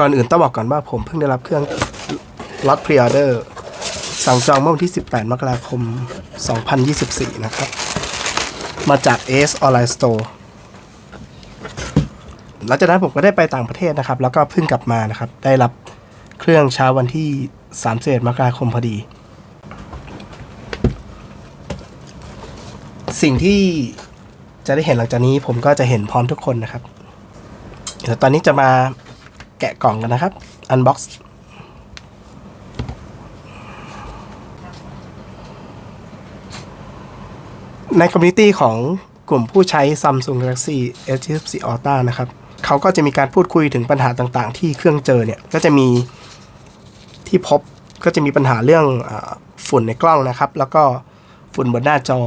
ก่อนอื่นต้องบอกก่อนว่าผมเพิ่งได้รับเครื่องล็อตพรีออเดอร์สั่งจองเมื่อวันที่ 18 มกราคม 2024 นะครับ มาจาก AS Online Store หลังจากนั้นผมก็ได้ไปต่างประเทศนะครับ แล้วก็เพิ่งกลับมานะครับ ได้รับเครื่องเช้าวันที่31มกราคมพอดี สิ่งที่จะได้เห็นหลังจากนี้ผมก็จะเห็นพร้อมทุกคนนะครับ เดี๋ยวตอนนี้จะมา แกะกล่องกันนะครับ unbox ในคอมมูนิตี้ของกลุ่มผู้ใช้ Samsung Galaxy S24 Ultra นะครับ เขาก็จะมีการพูดคุยถึงปัญหาต่างๆ ที่เครื่องเจอเนี่ย ก็จะมีที่พบก็จะมีปัญหาเรื่องอฝุ่นในกล้องนะครับ แล้วก็ฝุ่นบนหน้าจอ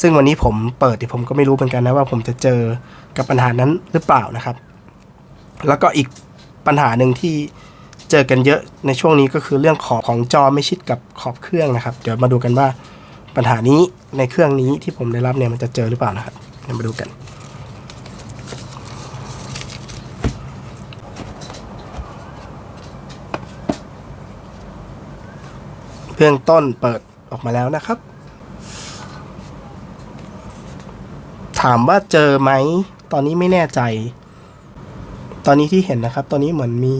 ซึ่งวันนี้ผมเปิดที่ผมก็ไม่รู้เหมือนกันนะว่าผมจะเจอกับปัญหานั้นหรือเปล่านะครับ แล้วก็อีก ปัญหาหนึ่งที่เจอกันเยอะในช่วงนี้ก็คือเรื่องขอบของจอไม่ชิดกับขอบเครื่องนะครับ เดี๋ยวมาดูกันว่าปัญหานี้ในเครื่องนี้ที่ผมได้รับเนี่ยมันจะเจอหรือเปล่านะครับเดี๋ยวมาดูกัน เบื้องต้นเปิดออกมาแล้วนะครับ ถามว่าเจอไหม ตอนนี้ไม่แน่ใจ ตอนนี้ที่เห็นนะครับ ตอนนี้เหมือนมี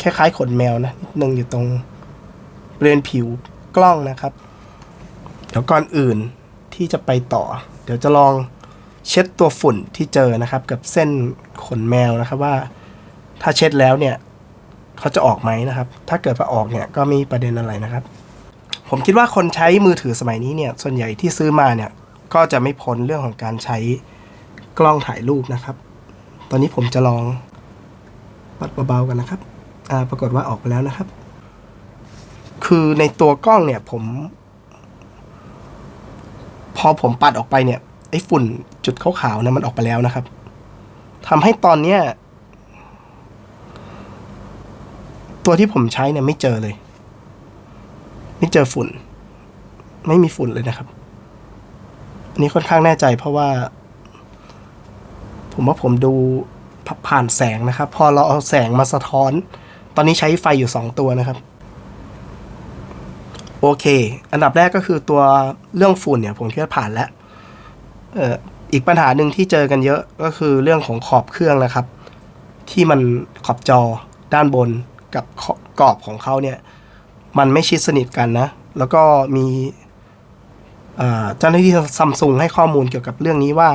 คล้ายๆขนแมวนะนิดนึงอยู่ตรงบริเวณผิวกล้องนะครับ เดี๋ยวก่อนอื่นที่จะไปต่อ เดี๋ยวจะลองเช็ดตัวฝุ่นที่เจอนะครับ กับเส้นขนแมวนะครับว่า ถ้าเช็ดแล้วเนี่ยเขาจะออกไหมนะครับ ถ้าเกิดว่าออกเนี่ยก็มีประเด็นอะไรนะครับ ผมคิดว่าคนใช้มือถือสมัยนี้เนี่ย ส่วนใหญ่ที่ซื้อมาเนี่ย ก็จะไม่พ้นเรื่องของการใช้ กล้องถ่ายรูปนะครับ ตอนนี้ผมจะลองปัดเบาๆกันนะครับ อ่า ปรากฏว่าออกไปแล้วนะครับ คือในตัวกล้องเนี่ยผม พอผมปัดออกไปเนี่ย ไอ้ฝุ่นจุดขาวๆเนี่ยมันออกไปแล้วนะครับ ทำให้ตอนเนี้ยตัวที่ผมใช้เนี่ยไม่เจอเลย ไม่เจอฝุ่น ไม่มีฝุ่นเลยนะครับ อันนี้ค่อนข้างแน่ใจเพราะว่า ผมว่าผมดูผ่านแสงนะครับ พอเราเอาแสงมาสะท้อน ตอนนี้ใช้ไฟอยู่ 2 ตัวนะครับ โอเค อันดับแรกก็คือตัวเรื่องฝุ่นเนี่ย ผมคิดว่าผ่านแล้วอออีกปัญหาหนึ่งที่เจอกันเยอะก็คือเรื่องของขอบเครื่องนะครับ ที่มันขอบจอด้านบนกับกรอบของเขาเนี่ย มันไม่ชิดสนิทกันนะ แล้วก็มีเจ้าหน้าที่ซัมซุงให้ข้อมูลเกี่ยวกับเรื่องนี้ว่า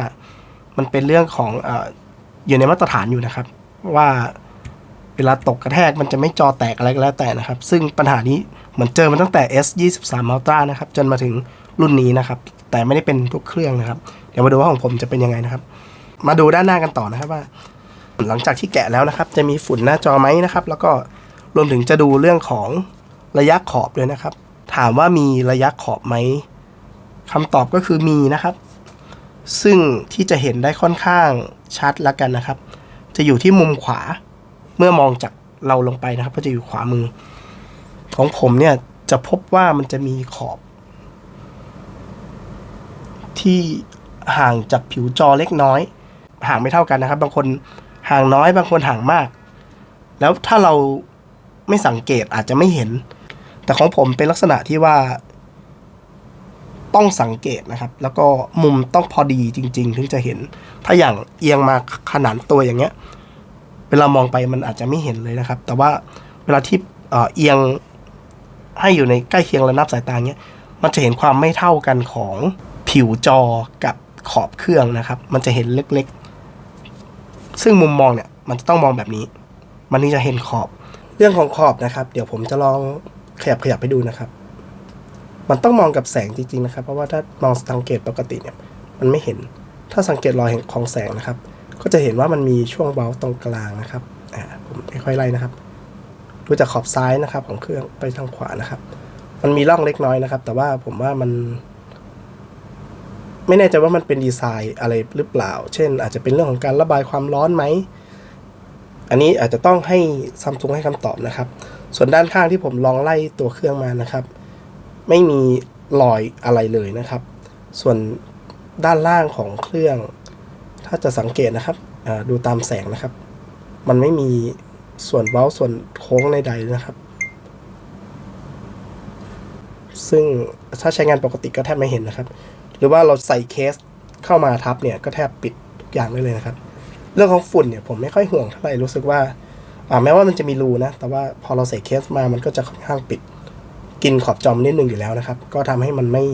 มันเป็นเรื่องของออยู่ในมาตรฐานอยู่นะครับ ว่าเวลาตกกระแทกมันจะไม่จอแตกอะไรก็แล้วแต่นะครับ ซึ่งปัญหานี้เหมือนเจอมาตั้งแต่ S 2 3 Ultra นะครับ จนมาถึงรุ่นนี้นะครับ แต่ไม่ได้เป็นทุกเครื่องนะครับ เดี๋ยวมาดูว่าของผมจะเป็นยังไงนะครับ มาดูด้านหน้ากันต่อนะครับว่า หลังจากที่แกะแล้วนะครับ จะมีฝุ่นหน้าจอไหมนะครับ แล้วก็รวมถึงจะดูเรื่องของระยะขอบด้วยนะครับ ถามว่ามีระยะขอบไหมคำตอบก็คือมีนะครับ ซึ่งที่จะเห็นได้ค่อนข้างชัดแล้วกันนะครับ จะอยู่ที่มุมขวา เมื่อมองจากเราลงไปนะครับ ก็จะอยู่ขวามือ ของผมเนี่ยจะพบว่ามันจะมีขอบ ที่ห่างจากผิวจอเล็กน้อย ห่างไม่เท่ากันนะครับ บางคนห่างน้อย บางคนห่างมาก แล้วถ้าเราไม่สังเกตอาจจะไม่เห็น แต่ของผมเป็นลักษณะที่ว่า ต้องสังเกตนะครับ แล้วก็มุมต้องพอดีจริง ๆ ถึงจะเห็น ถ้าอย่างเอียงมาขนานตัวอย่างเงี้ย เวลามองไปมันอาจจะไม่เห็นเลยนะครับ แต่ว่าเวลาที่เอียงให้อยู่ในใกล้เคียงระนาบสายตาเงี้ย มันจะเห็นความไม่เท่ากันของผิวจอกับขอบเครื่องนะครับ มันจะเห็นเล็กๆ ซึ่งมุมมองเนี่ย มันจะต้องมองแบบนี้ มันถึงจะเห็นขอบ เรื่องของขอบนะครับ เดี๋ยวผมจะลองขยับขยับไปดูนะครับ มันต้องมองกับแสงจริงๆนะครับ เพราะว่าถ้ามองสังเกตปกติเนี่ยมันไม่เห็น ถ้าสังเกตรอยของแสงนะครับ ก็จะเห็นว่ามันมีช่วงเบาตรงกลางนะครับอ่าผมค่อยๆไล่นะครับดูจากขอบซ้ายนะครับ ของเครื่องไปทางขวานะครับ มันมีร่องเล็กน้อยนะครับ แต่ว่าผมว่ามัน ไม่แน่ใจว่ามันเป็นดีไซน์อะไรหรือเปล่า เช่น อาจจะเป็นเรื่องของการระบายความร้อนไหมอันนี้อาจจะต้องให้ซัมซุงให้คำตอบนะครับ ส่วนด้านข้างที่ผมลองไล่ตัวเครื่องมานะครับ ไม่มีรอยอะไรเลยนะครับ ส่วนด้านล่างของเครื่อง ถ้าจะสังเกตนะครับดูตามแสงนะครับ มันไม่มีส่วนเว้าส่วนโค้งใดๆนะครับ ซึ่งถ้าใช้งานปกติก็แทบไม่เห็นนะครับ หรือว่าเราใส่เคสเข้ามาทับเนี่ยก็แทบปิดทุกอย่างได้เลยนะครับ เรื่องของฝุ่นเนี่ยผมไม่ค่อยห่วงเท่าไหร่รู้สึกว่าแม้ว่ามันจะมีรูนะ แต่ว่าพอเราใส่เคสมามันก็จะค่อนข้างปิด กินขอบจอมนิดนึงอยู่แล้วนะครับ ก็ทำให้มันไม่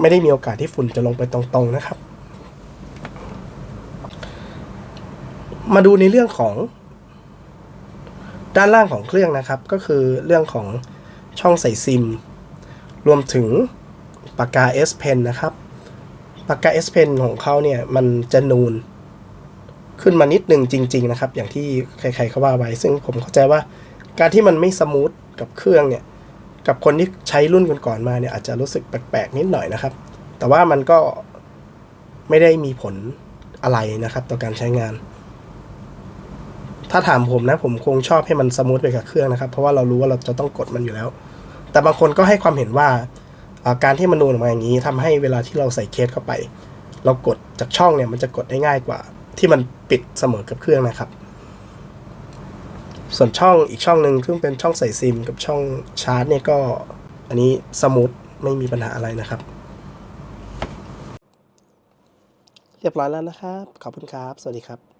ไม่ได้มีโอกาสที่ฝุ่นจะลงไปตรงๆนะครับ มาดูในเรื่องของ ด้านล่างของเครื่องนะครับ ก็คือเรื่องของช่องใส่ซิม รวมถึงปากกา S Pen นะครับปากกา S Pen ของเขาเนี่ย มันจะนูนขึ้นมานิดหนึ่งจริง ๆ นะครับ อย่างที่ใครๆเขาว่าไว้ ซึ่งผมเข้าใจว่าการที่มันไม่สมูทกับเครื่องเนี่ย กับคนที่ใช้รุ่นก่อนๆมาเนี่ยอาจจะรู้สึกแปลกๆนิดหน่อยนะครับ แต่ว่ามันก็ไม่ได้มีผลอะไรนะครับ ต่อการใช้งาน ถ้าถามผมนะผมคงชอบให้มันสมูทไปกับเครื่องนะครับ เพราะว่าเรารู้ว่าเราจะต้องกดมันอยู่แล้ว แต่บางคนก็ให้ความเห็นว่าการที่มันนูนออกมาอย่างนี้ทำให้เวลาที่เราใส่เคสเข้าไป เรากดจากช่องเนี่ยมันจะกดได้ง่ายกว่า ที่มันปิดเสมอกับเครื่องนะครับ ส่วนช่องอีกช่องหนึ่งซึ่งเป็นช่องใส่ซิมกับช่องชาร์จเนี่ยก็อันนี้สมูทไม่มีปัญหาอะไรนะครับ เรียบร้อยแล้วนะครับ ขอบคุณครับ สวัสดีครับ